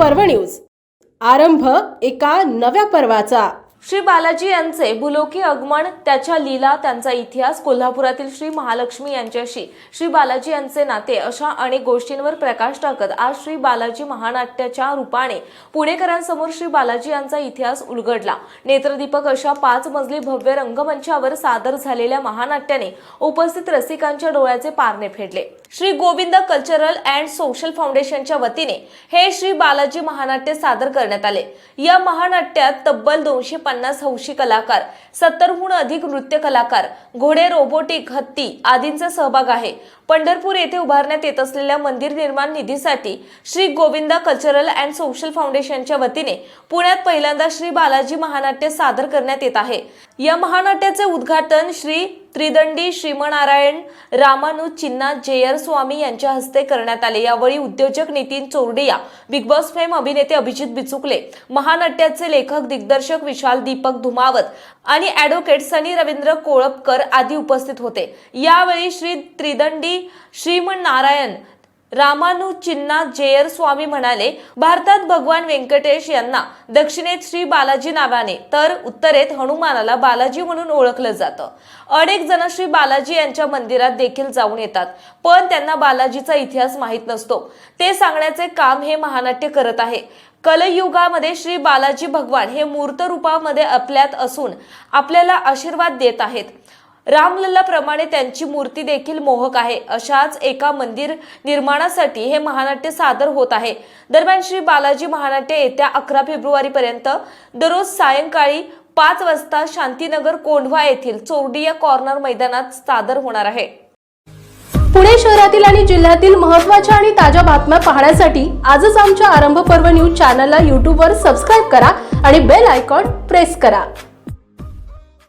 News. आरंभ एका नव्या पर्वाचा. श्री बालाजी यांचे भुलोकी आगमन त्याच्या लीला त्यांचा इतिहास कोल्हापुरातील श्री महालक्ष्मी यांच्याशी. श्री बालाजी यांचे नाते अशा अनेक गोष्टींवर प्रकाश टाकत आज श्री बालाजी महानाट्याच्या रूपाने पुणेकरांसमोर श्री बालाजी यांचा इतिहास उलगडला. नेत्रदीपक अशा पाच मजली भव्य रंगमंचावर सादर झालेल्या महानाट्याने उपस्थित रसिकांच्या डोळ्याचे पारणे फेडले. Shri Govind cultural and social फाउंडेशनच्या वतीने हे श्री बालाजी महानाट्य सादर करण्यात आले. या महानाट्यात तब्बल दोनशे पन्नास हौशी कलाकार सत्तरहून अधिक नृत्य कलाकार घोडे रोबोटिक हत्ती आदींचा सहभाग आहे. पंढरपूर येथे उभारण्यात येत असलेल्या मंदिर निर्माण निधीसाठी Shri Govinda cultural and social फाउंडेशनच्या वतीने पुण्यात पहिल्यांदा श्री बालाजी महानाट्य सादर करण्यात येत आहे. या महानाट्याचे उद्घाटन श्री त्रिदंडी श्रीमनारायण रामानुज चिन्ना जेयर स्वामी यांच्या हस्ते करण्यात आले. यावेळी उद्योजक Nitin Chordia Bigg Boss fame अभिनेते अभिजित बिचुकले महानाट्याचे लेखक दिग्दर्शक विशाल दीपक धुमावत आणि ॲडव्होकेट सनी रवींद्र कोळपकर आदी उपस्थित होते. यावेळी श्री त्रिदंडी श्रीमनारायण रामानु चिन्ना जेयर स्वामी म्हणाले भारतात भगवान व्यंकटेश यांना दक्षिणेत श्री बालाजी नावाने तर उत्तरेत हनुमानाला बालाजी म्हणून ओळखलं जातं. अनेक जण श्री बालाजी यांच्या मंदिरात देखील जाऊन येतात पण त्यांना बालाजीचा इतिहास माहीत नसतो. ते सांगण्याचे काम हे महानाट्य करत आहे. कलयुगामध्ये श्री बालाजी भगवान हे मूर्त रूपामध्ये आपल्यात असून आपल्याला आशीर्वाद देत आहेत. रामलल्लाप्रमाणे त्यांची मूर्ती देखील मोहक आहे. अशाच एका मंदिर निर्माणासाठी हे महानाट्य सादर होत आहे. दरम्यान श्री बालाजी महानाट्य येत्या अकरा फेब्रुवारी पर्यंत दररोज सायंकाळी पाच वाजता शांतीनगर कोंढवा येथील चोरडिया कॉर्नर मैदानात सादर होणार आहे. पुणे शहरातील आणि जिल्ह्यातील महत्त्वाच्या आणि ताज्या बातम्या पाहण्यासाठी आजच आमच्या आरंभ पर्व न्यूज चॅनलला यूट्यूबवर सबस्क्राईब करा आणि बेल आयकॉन प्रेस करा.